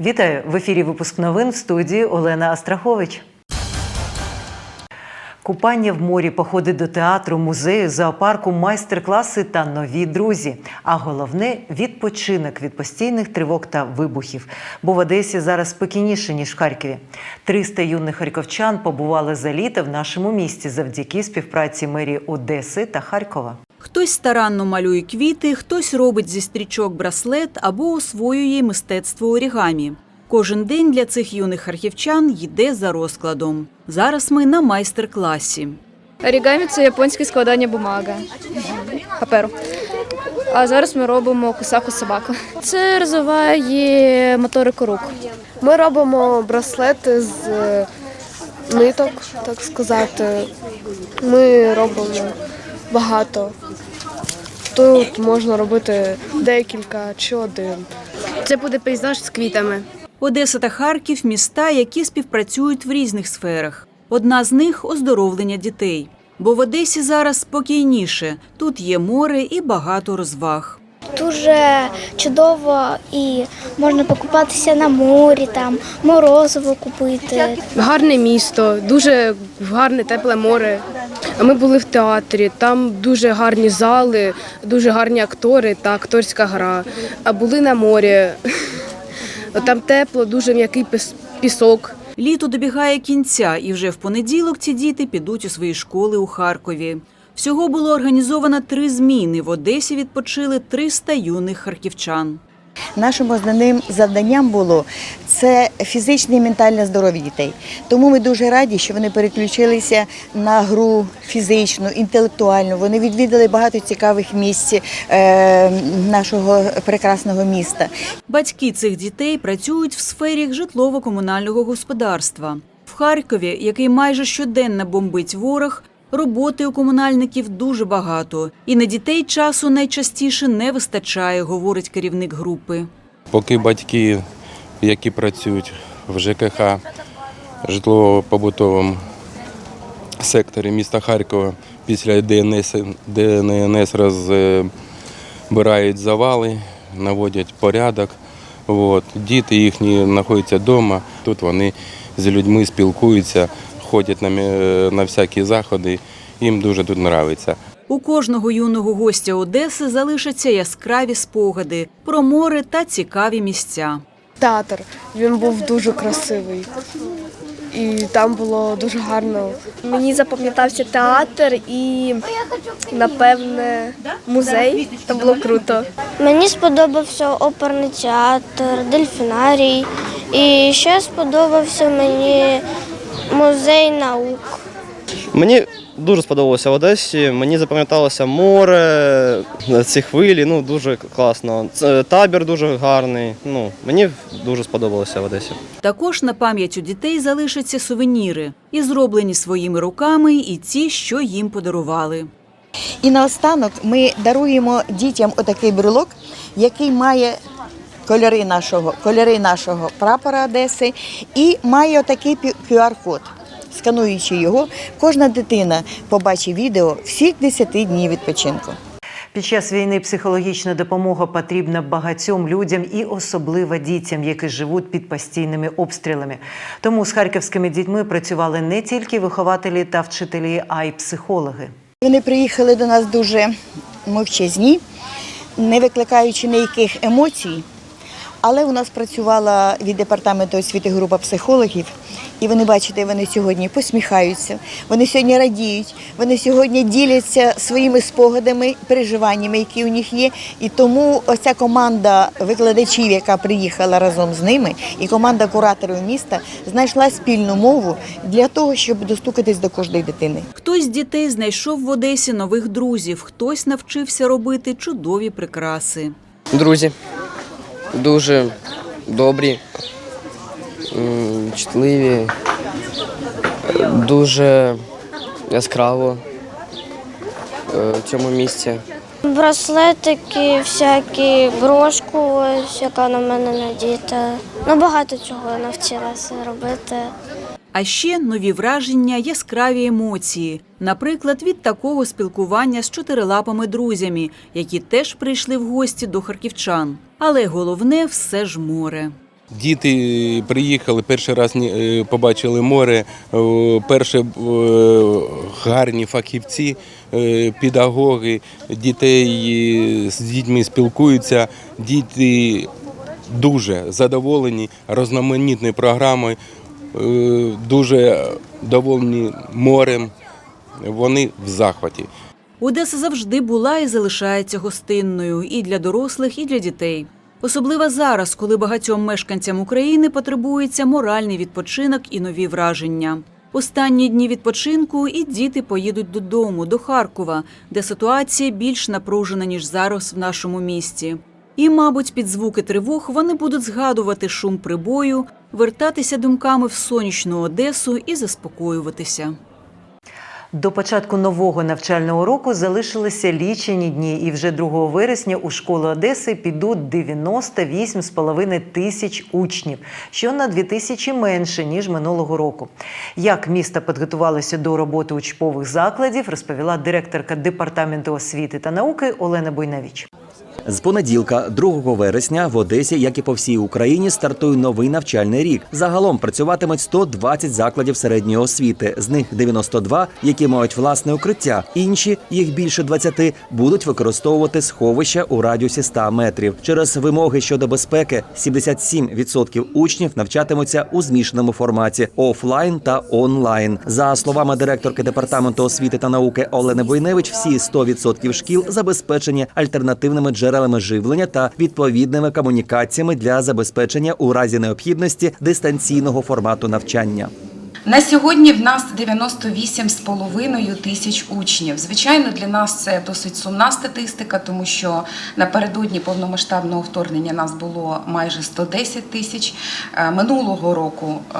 Вітаю в ефірі. Випуск новин в студії Олена Астрахович. Купання в морі, походи до театру, музею, зоопарку, майстер-класи та нові друзі. А головне відпочинок від постійних тривог та вибухів. Бо в Одесі зараз спокійніше ніж в Харкові. 300 юних харківчан побували за літо в нашому місті завдяки співпраці мерії Одеси та Харкова. Хтось старанно малює квіти, хтось робить зі стрічок браслет або освоює мистецтво орігамі. Кожен день для цих юних харківчан йде за розкладом. Зараз ми на майстер-класі. Орігамі це японське складання бумаги, паперу. А зараз ми робимо кусаку собаку. Це розвиває моторику рук. Ми робимо браслети з е, ниток, так сказати. Ми робимо багато. Тут можна робити декілька чи один. Це буде пейзаж з квітами. Одеса та Харків міста, які співпрацюють в різних сферах. Одна з них оздоровлення дітей. Бо в Одесі зараз спокійніше. Тут є море і багато розваг. Дуже чудово і можна покупатися на морі, там морозиво купити. Гарне місто, дуже гарне тепле море. А Ми були в театрі, там дуже гарні зали, дуже гарні актори та акторська гра. А були на морі. Там тепло, дуже м'який піс- пісок. Літо добігає кінця, і вже в понеділок ці діти підуть у свої школи у Харкові. Всього було організовано три зміни. В Одесі відпочили 300 юних харківчан. Нашим основним завданням було це фізичне і ментальне здоров'я дітей. Тому ми дуже раді, що вони переключилися на гру фізичну, інтелектуальну. Вони відвідали багато цікавих місць е, нашого прекрасного міста. Батьки цих дітей працюють в сфері житлово-комунального господарства. В Харкові, який майже щоденно бомбить ворог, роботи у комунальників дуже багато. І на дітей часу найчастіше не вистачає, говорить керівник групи. Поки батьки, які працюють в ЖКХ, житлово-побутовому секторі міста Харкова, після ДНС, ДНС розбирають завали, наводять порядок. От. Діти їхні знаходяться вдома, тут вони з людьми спілкуються, ходять на, на всякі заходи. Їм дуже тут подобається. У кожного юного гостя Одеси залишаться яскраві спогади про море та цікаві місця. Театр він був дуже красивий. І там було дуже гарно. Мені запам'ятався театр і, напевне, музей. Там було круто. Мені сподобався оперний театр, дельфінарій. І ще сподобався мені музей наук. Мені дуже сподобалося в Одесі. Мені запам'яталося море, ці хвилі. Ну дуже класно. Табір дуже гарний. Ну мені дуже сподобалося в Одесі. Також на пам'ять у дітей залишаться сувеніри, і зроблені своїми руками, і ті, що їм подарували. І наостанок ми даруємо дітям отакий брелок, який має кольори нашого, кольори нашого прапора Одеси і має отакий QR-код. Скануючи його, кожна дитина побачить відео всіх 10 днів відпочинку. Під час війни психологічна допомога потрібна багатьом людям і особливо дітям, які живуть під постійними обстрілами. Тому з харківськими дітьми працювали не тільки вихователі та вчителі, а й психологи. Вони приїхали до нас дуже мовчазні, не викликаючи ніяких емоцій. Але у нас працювала від департаменту освіти група психологів, і вони бачите, вони сьогодні посміхаються, вони сьогодні радіють, вони сьогодні діляться своїми спогадами, переживаннями, які у них є. І тому ось ця команда викладачів, яка приїхала разом з ними, і команда кураторів міста знайшла спільну мову для того, щоб достукатись до кожної дитини. Хтось з дітей знайшов в Одесі нових друзів, хтось навчився робити чудові прикраси. Друзі дуже добрі, чутливі, дуже яскраво е, в цьому місці. Браслетики, всякі, брошку, ось, яка на мене надіта. Ну, багато чого навчилася робити. А ще нові враження, яскраві емоції. Наприклад, від такого спілкування з чотирилапими друзями, які теж прийшли в гості до харківчан. Але головне все ж море. Діти приїхали, перший раз е, побачили море, е, перші е, гарні фахівці, е, педагоги, дітей з дітьми спілкуються. Діти дуже задоволені різноманітною програмою, дуже доволені морем. Вони в захваті. Одеса завжди була і залишається гостинною і для дорослих, і для дітей. Особливо зараз, коли багатьом мешканцям України потребується моральний відпочинок і нові враження. Останні дні відпочинку і діти поїдуть додому, до Харкова, де ситуація більш напружена, ніж зараз в нашому місті. І, мабуть, під звуки тривог вони будуть згадувати шум прибою, вертатися думками в сонячну Одесу і заспокоюватися. До початку нового навчального року залишилися лічені дні, і вже 2 вересня у школи Одеси підуть 98,5 тисяч учнів, що на 2 тисячі менше ніж минулого року. Як місто підготувалося до роботи учбових закладів, розповіла директорка департаменту освіти та науки Олена Бойнавіч. З понеділка, 2 вересня, в Одесі, як і по всій Україні, стартує новий навчальний рік. Загалом працюватимуть 120 закладів середньої освіти. З них 92, які мають власне укриття. Інші, їх більше 20, будуть використовувати сховища у радіусі 100 метрів. Через вимоги щодо безпеки 77% учнів навчатимуться у змішаному форматі офлайн та онлайн. За словами директорки департаменту освіти та науки Олени Бойневич, всі 100% шкіл забезпечені альтернативними джерелами живлення та відповідними комунікаціями для забезпечення у разі необхідності дистанційного формату навчання. На сьогодні в нас 98,5 тисяч учнів. Звичайно, для нас це досить сумна статистика, тому що напередодні повномасштабного вторгнення нас було майже 110 тисяч. Е, Минулого року е,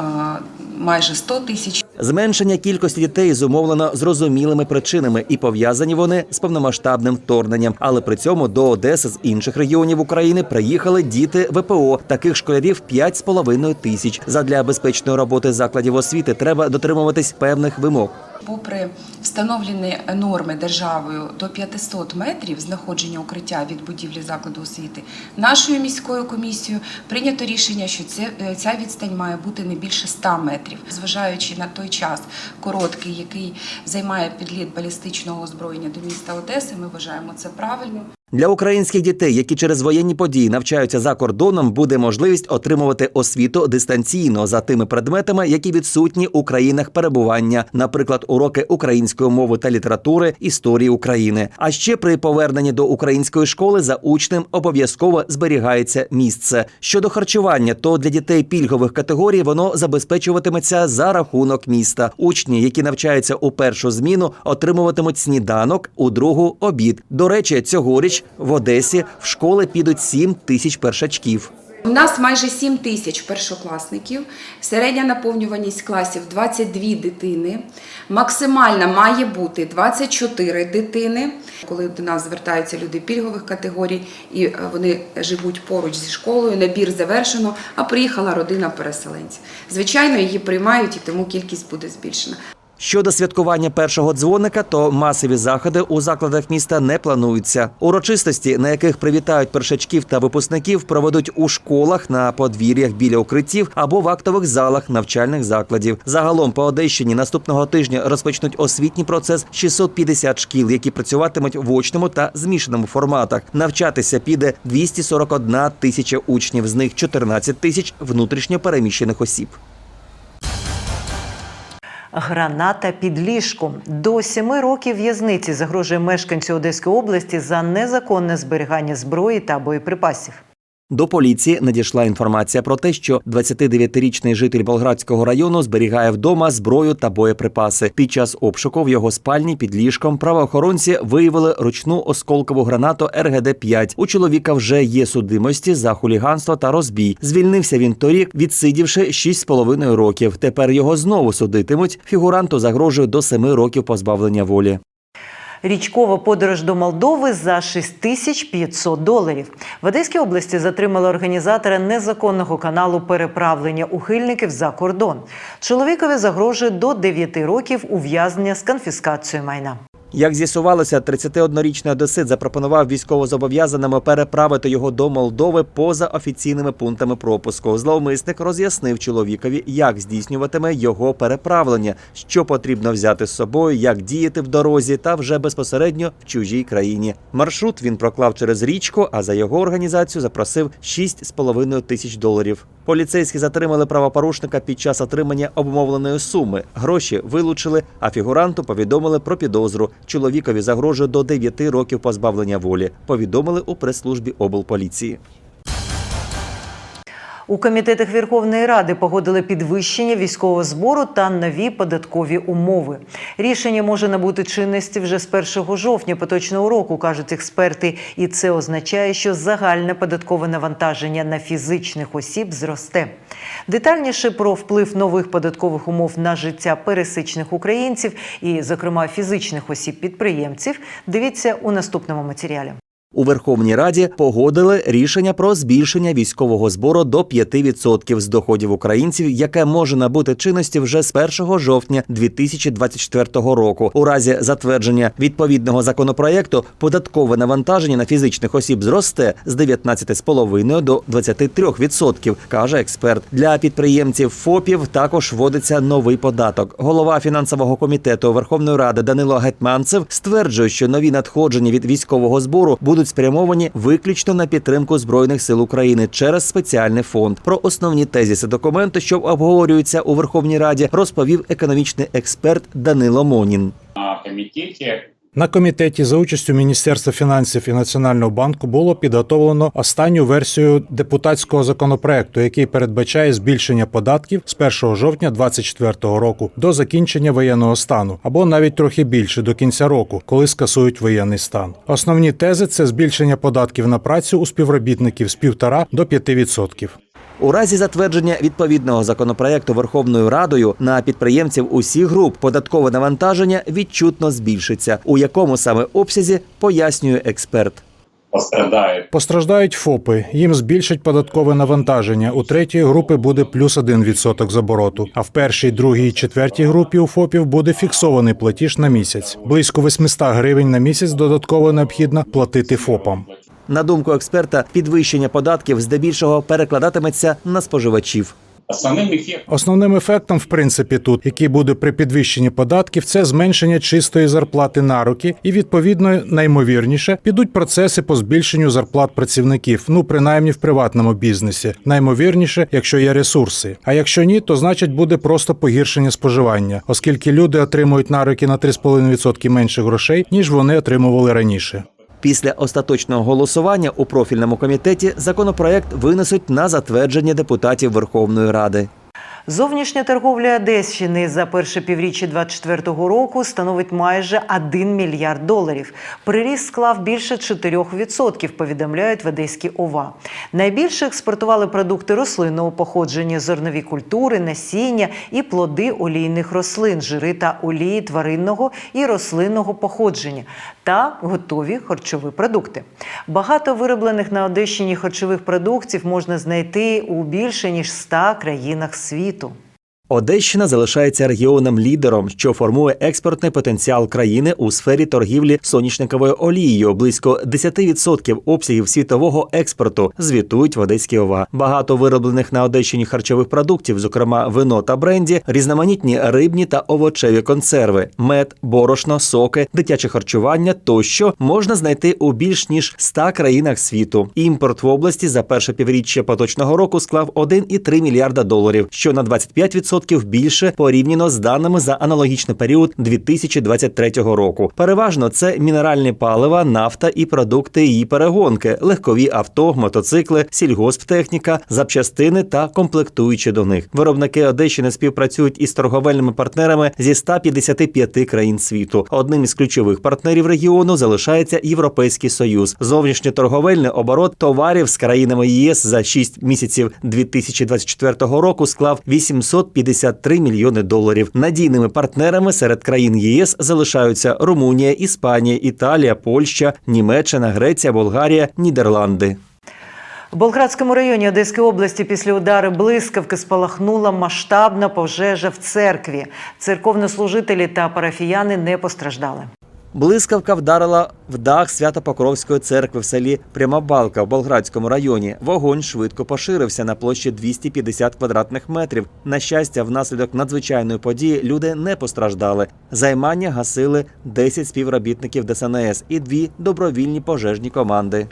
майже 100 тисяч. Зменшення кількості дітей зумовлено зрозумілими причинами і пов'язані вони з повномасштабним вторгненням. Але при цьому до Одеси з інших регіонів України приїхали діти ВПО. Таких школярів 5,5 тисяч. Задля безпечної роботи закладів освіти треба дотримуватись певних вимог. Попри встановлені норми державою до 500 метрів знаходження укриття від будівлі закладу освіти, нашою міською комісією прийнято рішення, що це, е, ця відстань має бути не більше 100 метрів. Зважаючи на той час короткий, який займає підліт балістичного озброєння до міста Одеси, ми вважаємо це правильно. Для українських дітей, які через воєнні події навчаються за кордоном, буде можливість отримувати освіту дистанційно за тими предметами, які відсутні у країнах перебування, наприклад, уроки української мови та літератури, історії України. А ще при поверненні до української школи за учнем обов'язково зберігається місце. Щодо харчування, то для дітей пільгових категорій воно забезпечуватиметься за рахунок міста. Учні, які навчаються у першу зміну, отримуватимуть сніданок, у другу обід. До речі, цьогоріч в Одесі в школи підуть 7 тисяч першачків. У нас майже 7 тисяч першокласників, середня наповнюваність класів 22 дитини. Максимальна має бути 24 дитини. Коли до нас звертаються люди пільгових категорій і е, вони живуть поруч зі школою, набір завершено, а приїхала родина переселенців. Звичайно, її приймають і тому кількість буде збільшена. Щодо святкування першого дзвоника, то масові заходи у закладах міста не плануються. Урочистості, на яких привітають першачків та випускників, проведуть у школах, на подвір'ях біля укриттів або в актових залах навчальних закладів. Загалом по Одещині наступного тижня розпочнуть освітній процес 650 шкіл, які працюватимуть в очному та змішаному форматах. Навчатися піде 241 тисяча учнів, з них 14 тисяч внутрішньо переміщених осіб. Граната під ліжком. До сіми років в'язниці загрожує мешканцю Одеської області за незаконне зберігання зброї та боєприпасів. До поліції надійшла інформація про те, що 29-річний житель Болградського району зберігає вдома зброю та боєприпаси. Під час обшуку в його спальні під ліжком правоохоронці виявили ручну осколкову гранату РГД-5. У чоловіка вже є судимості за хуліганство та розбій. Звільнився він торік, відсидівши 6,5 років. Тепер його знову судитимуть. Фігуранту загрожує до 7 років позбавлення волі. Річкова подорож до Молдови за 6500 доларів. В Одеській області затримали організатора незаконного каналу переправлення ухильників за кордон. Чоловікові загрожує до 9 років ув'язнення з конфіскацією майна. Як з'ясувалося, 31-річний одесит запропонував військовозобов'язаному переправити його до Молдови поза офіційними пунктами пропуску. Зловмисник роз'яснив чоловікові, як здійснюватиме його переправлення, що потрібно взяти з собою, як діяти в дорозі та вже безпосередньо в чужій країні. Маршрут він проклав через річку, а за його організацію запросив 6,5 тисяч доларів. Поліцейські затримали правопорушника під час отримання обумовленої суми. Гроші вилучили, а фігуранту повідомили про підозру. Чоловікові загрожує до 9 років позбавлення волі. Повідомили у прес-службі облполіції. У комітетах Верховної Ради погодили підвищення військового збору та нові податкові умови. Рішення може набути чинності вже з 1 жовтня поточного року, кажуть експерти, і це означає, що загальне податкове навантаження на фізичних осіб зросте. Детальніше про вплив нових податкових умов на життя пересичних українців і, зокрема, фізичних осіб підприємців. Дивіться у наступному матеріалі. У Верховній Раді погодили рішення про збільшення військового збору до 5% з доходів українців, яке може набути чинності вже з 1 жовтня 2024 року. У разі затвердження відповідного законопроекту податкове навантаження на фізичних осіб зросте з 19,5 до 23%, каже експерт. Для підприємців ФОПів також вводиться новий податок. Голова фінансового комітету Верховної Ради Данило Гетманцев стверджує, що нові надходження від військового збору будуть спрямовані виключно на підтримку збройних сил України через спеціальний фонд. Про основні тезіси документу, що обговорюються у Верховній Раді, розповів економічний експерт Данило Монін. на комітеті На комітеті за участю Міністерства фінансів і Національного банку було підготовлено останню версію депутатського законопроекту, який передбачає збільшення податків з 1 жовтня 2024 року до закінчення воєнного стану, або навіть трохи більше до кінця року, коли скасують воєнний стан. Основні тези це збільшення податків на працю у співробітників з 1,5 до 5%. У разі затвердження відповідного законопроекту Верховною Радою на підприємців усіх груп податкове навантаження відчутно збільшиться. У якому саме обсязі пояснює експерт. пострадають Постраждають ФОПи. Їм збільшать податкове навантаження. У третьої групи буде плюс 1% з обороту. А в першій, другій і четвертій групі у ФОПів буде фіксований платіж на місяць. Близько 800 гривень на місяць додатково необхідно платити ФОПам. На думку експерта, підвищення податків здебільшого перекладатиметься на споживачів. основним ефектом Основним ефектом, в принципі, тут, який буде при підвищенні податків, це зменшення чистої зарплати на руки, і відповідно наймовірніше підуть процеси по збільшенню зарплат працівників. Ну принаймні в приватному бізнесі. Наймовірніше, якщо є ресурси. А якщо ні, то значить буде просто погіршення споживання, оскільки люди отримують на руки на 3,5% менше грошей, ніж вони отримували раніше. Після остаточного голосування у профільному комітеті законопроект винесуть на затвердження депутатів Верховної Ради. Зовнішня торговля Одещини за перше півріччя 2024 року становить майже 1 мільярд доларів. Приріст склав більше 4%, повідомляють в Одеській ОВА. Найбільше експортували продукти рослинного походження, зернові культури, насіння і плоди олійних рослин, жири та олії тваринного і рослинного походження та готові харчові продукти. Багато вироблених на Одещині харчових продуктів можна знайти у більше ніж 100 країнах світу. conflito. Одещина залишається регіоном лідером, що формує експортний потенціал країни у сфері торгівлі соняшниковою олією. Близько 10% обсягів світового експорту звітують в Одеській ОВА. Багато вироблених на Одещині харчових продуктів, зокрема вино та бренді, різноманітні рибні та овочеві консерви, мед, борошно, соки, дитяче харчування тощо можна знайти у більш ніж 100 країнах світу. Імпорт в області за перше півріччя поточного року склав 1,3 мільярда доларів, що на 25% більше порівняно з даними за аналогічний період 2023 року. Переважно це мінеральні палива, нафта і продукти її перегонки, легкові авто, мотоцикли, сільгосптехніка, запчастини та комплектуючі до них. Виробники Одещини співпрацюють із торговельними партнерами зі 155 країн світу. Одним із ключових партнерів регіону залишається Європейський Союз. Зовнішньоторговельний оборот товарів з країнами ЄС за 6 місяців 2024 року склав 853 мільйони доларів. Надійними партнерами серед країн ЄС залишаються Румунія, Іспанія, Італія, Польща, Німеччина, Греція, Болгарія, Нідерланди. В Болградському районі Одеської області після удару блискавки спалахнула масштабна пожежа в церкві. Церковнослужителі та парафіяни не постраждали. Блискавка вдарила в дах Свято-Покровської церкви в селі Прямобалка в Болградському районі. Вогонь швидко поширився на площі 250 квадратних метрів. На щастя, внаслідок надзвичайної події люди не постраждали. Займання гасили 10 співробітників ДСНС і дві добровільні пожежні команди.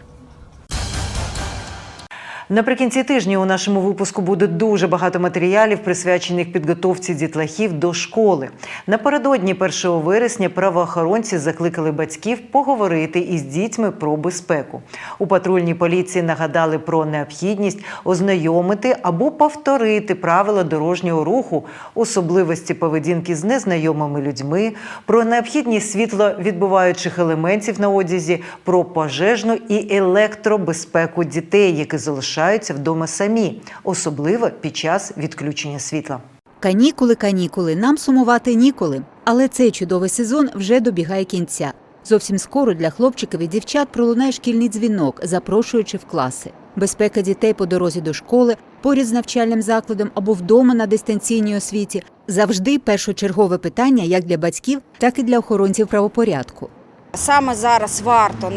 Наприкінці тижня у нашому випуску буде дуже багато матеріалів, присвячених підготовці дітлахів до школи. Напередодні 1 вересня правоохоронці закликали батьків поговорити із дітьми про безпеку. У патрульній поліції нагадали про необхідність ознайомити або повторити правила дорожнього руху, особливості поведінки з незнайомими людьми, про необхідність світловідбиваючих елементів на одязі, про пожежну і електробезпеку дітей, які залишаються вдома самі, особливо під час відключення світла. Канікули, канікули, нам сумувати ніколи. Але цей чудовий сезон вже добігає кінця. Зовсім скоро для хлопчиків і дівчат пролунає шкільний дзвінок, запрошуючи в класи. Безпека дітей по дорозі до школи, поряд з навчальним закладом або вдома на дистанційній освіті завжди першочергове питання як для батьків, так і для охоронців правопорядку. Саме зараз варто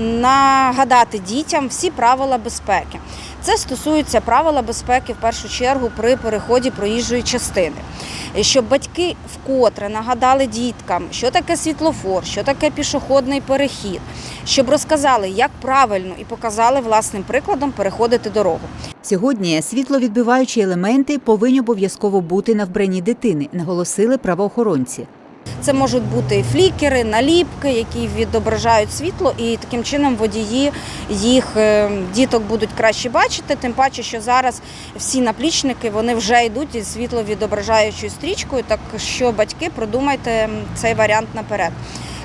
нагадати дітям всі правила безпеки. Це стосується правила безпеки в першу чергу при переході проїжджої частини. Щоб батьки вкотре нагадали діткам, що таке світлофор, що таке пішохідний перехід, щоб розказали, як правильно і показали власним прикладом переходити дорогу. Сьогодні світловідбиваючі елементи повинні обов'язково бути на вбранні дитини, наголосили правоохоронці. Це можуть бути флікери, наліпки, які відображають світло, і таким чином водії їх е, діток будуть краще бачити. Тим паче, що зараз всі наплічники вони вже йдуть із світловідображаючою стрічкою. Так що батьки продумайте цей варіант наперед.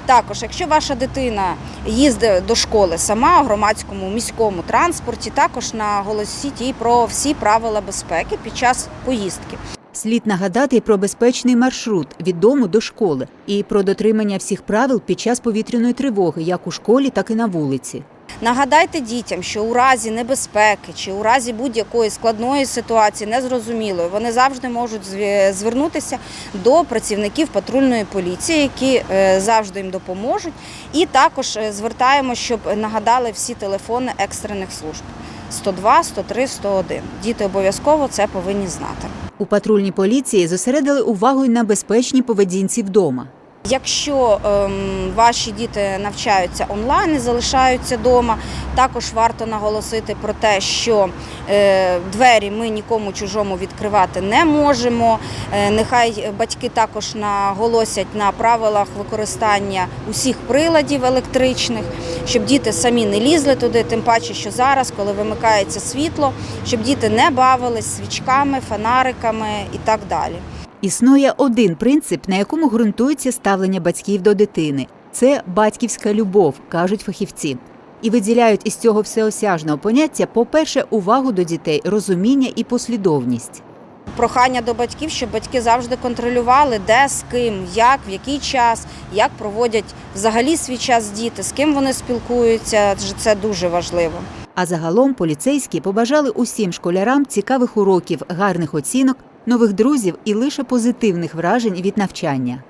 Також, якщо ваша дитина їздить до школи сама в громадському міському транспорті, також наголосіть їй про всі правила безпеки під час поїздки. Слід нагадати про безпечний маршрут від дому до школи і про дотримання всіх правил під час повітряної тривоги, як у школі, так і на вулиці. Нагадайте дітям, що у разі небезпеки чи у разі будь-якої складної ситуації, незрозумілої, вони завжди можуть звернутися до працівників патрульної поліції, які е, завжди їм допоможуть. І також е, звертаємо, щоб нагадали всі телефони екстрених служб 102, 103, 101. Діти обов'язково це повинні знати. У патрульній поліції зосередили увагу й на безпечній поведінці вдома. Якщо ем, ваші діти навчаються онлайн і залишаються вдома, також варто наголосити про те, що е, двері ми нікому чужому відкривати не можемо. Е, нехай батьки також наголосять на правилах використання усіх приладів електричних, щоб діти самі не лізли туди, тим паче, що зараз, коли вимикається світло, щоб діти не бавились свічками, фонариками і так далі. Існує один принцип, на якому ґрунтується ставлення батьків до дитини це батьківська любов, кажуть фахівці. І виділяють із цього всеосяжного поняття, по-перше, увагу до дітей, розуміння і послідовність. Прохання до батьків, щоб батьки завжди контролювали, де з ким, як, в який час, як проводять взагалі свій час діти, з ким вони спілкуються. адже Це дуже важливо. А загалом поліцейські побажали усім школярам цікавих уроків, гарних оцінок, нових друзів і лише позитивних вражень від навчання.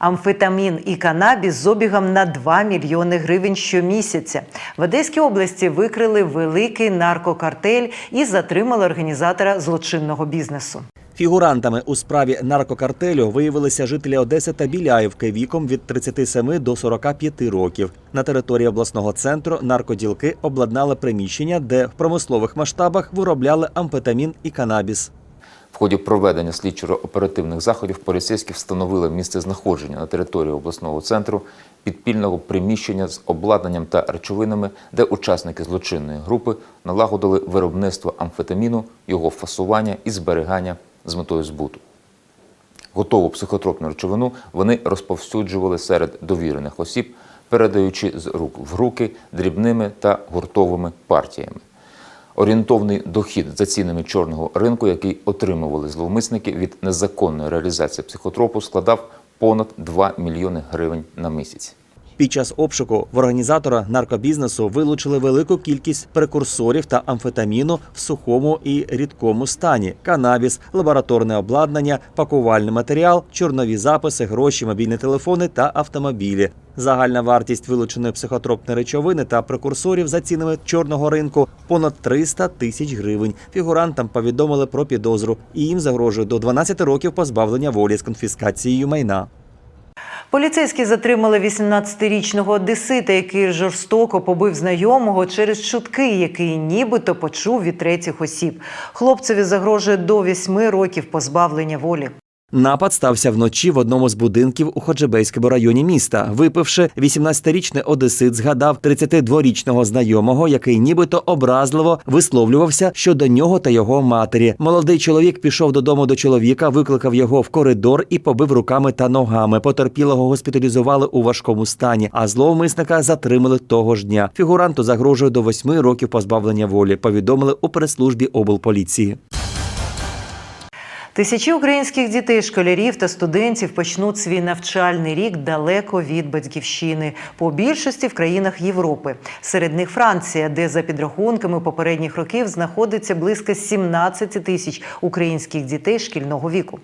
Амфетамін і канабіс з обігом на 2 мільйони гривень щомісяця. В Одеській області викрили великий наркокартель і затримали організатора злочинного бізнесу. Фігурантами у справі наркокартелю виявилися жителі Одеси та Біляївки віком від 37 до 45 років. На території обласного центру наркоділки обладнали приміщення, де в промислових масштабах виробляли амфетамін і канабіс. В ході проведення слідчо-оперативних заходів поліцейські встановили місце знаходження на території обласного центру підпільного приміщення з обладнанням та речовинами, де учасники злочинної групи налагодили виробництво амфетаміну, його фасування і зберігання з метою збуту. Готову психотропну речовину вони розповсюджували серед довірених осіб, передаючи з рук в руки дрібними та гуртовими партіями. Орієнтовний дохід за цінами чорного ринку, який отримували зловмисники від незаконної реалізації психотропу, складав понад 2 мільйони гривень на місяць. Під час обшуку в організатора наркобізнесу вилучили велику кількість прекурсорів та амфетаміну в сухому і рідкому стані: канабіс, лабораторне обладнання, пакувальний матеріал, чорнові записи, гроші, мобільні телефони та автомобілі. Загальна вартість вилученої психотропної речовини та прекурсорів за цінами чорного ринку понад 300 тисяч гривень. Фігурантам повідомили про підозру, і їм загрожує до 12 років позбавлення волі з конфіскацією майна. Поліцейські затримали 18-річного одесита, який жорстоко побив знайомого через чутки, який нібито почув від третіх осіб. Хлопцеві загрожує до 8 років позбавлення волі. Напад стався вночі в одному з будинків у Ходжебейському районі міста. Випивши, 18-річний одесит згадав 32-річного знайомого, який нібито образливо висловлювався щодо нього та його матері. Молодий чоловік пішов додому до чоловіка, викликав його в коридор і побив руками та ногами. Потерпілого госпіталізували у важкому стані, а зловмисника затримали того ж дня. Фігуранту загрожує до 8 років позбавлення волі. Повідомили у прес-службі облполіції. Тисячі українських дітей, школярів та студентів почнуть свій навчальний рік далеко від батьківщини, по більшості в країнах Європи. Серед них Франція, де за підрахунками попередніх років знаходиться близько 17 тисяч українських дітей шкільного віку.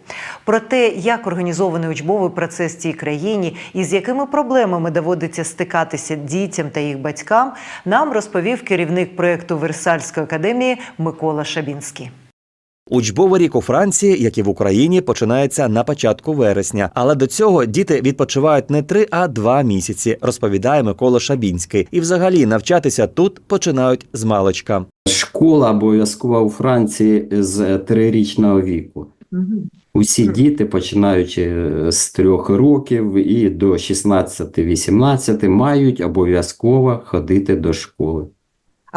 Про те, як організований учбовий процес цій країні і з якими проблемами доводиться стикатися дітям та їх батькам, нам розповів керівник проєкту Версальської академії Микола Шабінський. Учбовий рік у Франції, як і в Україні, починається на початку вересня. Але до цього діти відпочивають не три, а два місяці, розповідає Микола Шабінський. І взагалі навчатися тут починають з маличка. Школа обов'язкова у Франції з трирічного віку. Усі діти, починаючи з трьох років і до 16-18, мають обов'язково ходити до школи.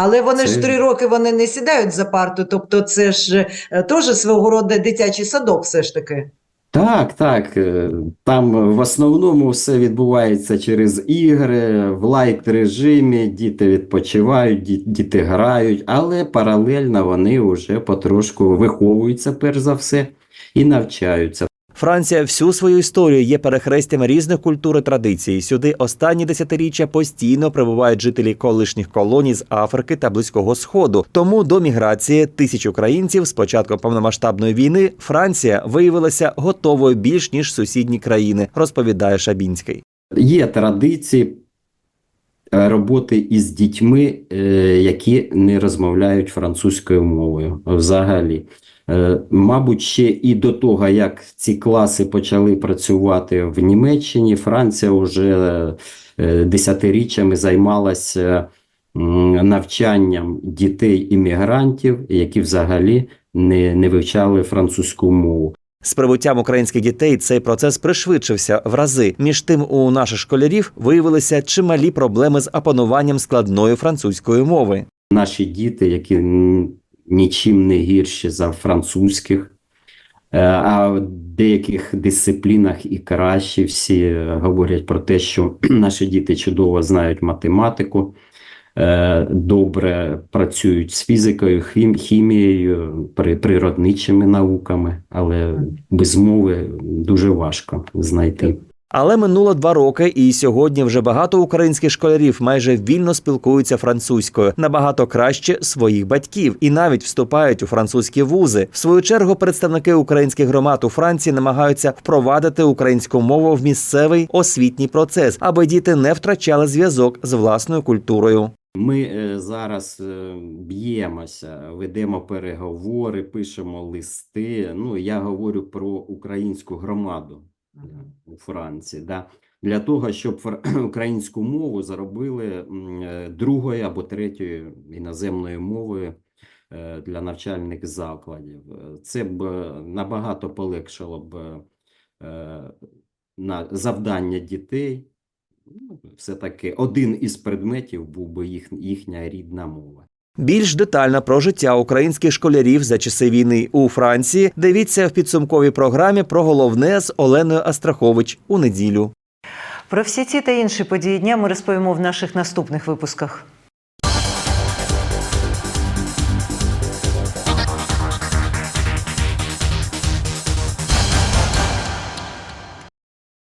Але вони ж три роки вони не сідають за парту, тобто це ж е, теж свого роду дитячий садок все ж таки. Так, так. е, Там в основному все відбувається через ігри, в лайт режимі, діти відпочивають, діти грають, але паралельно вони вже потрошку виховуються, перш за все, і навчаються. Франція всю свою історію є перехрестям різних культур і традицій. Сюди останні десятиріччя постійно прибувають жителі колишніх колоній з Африки та Близького Сходу. Тому до міграції тисяч українців з початком повномасштабної війни Франція виявилася готовою більш ніж сусідні країни, розповідає Шабінський. Є традиції е, роботи із дітьми, е, які не розмовляють французькою мовою взагалі. Е, Мабуть, ще і до того, як ці класи почали працювати в Німеччині, Франція вже е, десятиріччями займалася навчанням дітей-іммігрантів, які взагалі не, не вивчали французьку мову. З прибуттям українських дітей цей процес пришвидшився в рази. Між тим, у наших школярів виявилися чималі проблеми з опануванням складної французької мови. Наші діти, які нічим не гірші за французьких, е, а в деяких дисциплінах і кращі всі е, говорять про те, що наші діти чудово знають математику, е, добре працюють з фізикою, хім- хімією, при- природничими науками, але без мови дуже важко знайти. Але минуло два роки, і сьогодні вже багато українських школярів майже вільно спілкуються французькою, набагато краще своїх батьків і навіть вступають у французькі вузи. В свою чергу представники українських громад у Франції намагаються впровадити українську мову в місцевий освітній процес, аби діти не втрачали зв'язок з власною культурою. Ми е, зараз е, б'ємося, ведемо переговори, пишемо листи. Ну, я говорю про українську громаду у Франції. Да? Для того, щоб українську мову зробили е, другою або третьою іноземною мовою е, для навчальних закладів. Е, Це б е, набагато полегшило б е, на завдання дітей. Ну, все-таки один із предметів був би їх, їхня рідна мова. Більш детально про життя українських школярів за часи війни у Франції дивіться в підсумковій програмі про головне з Оленою Астрахович у неділю. Про всі ці та інші події дня ми розповімо в наших наступних випусках.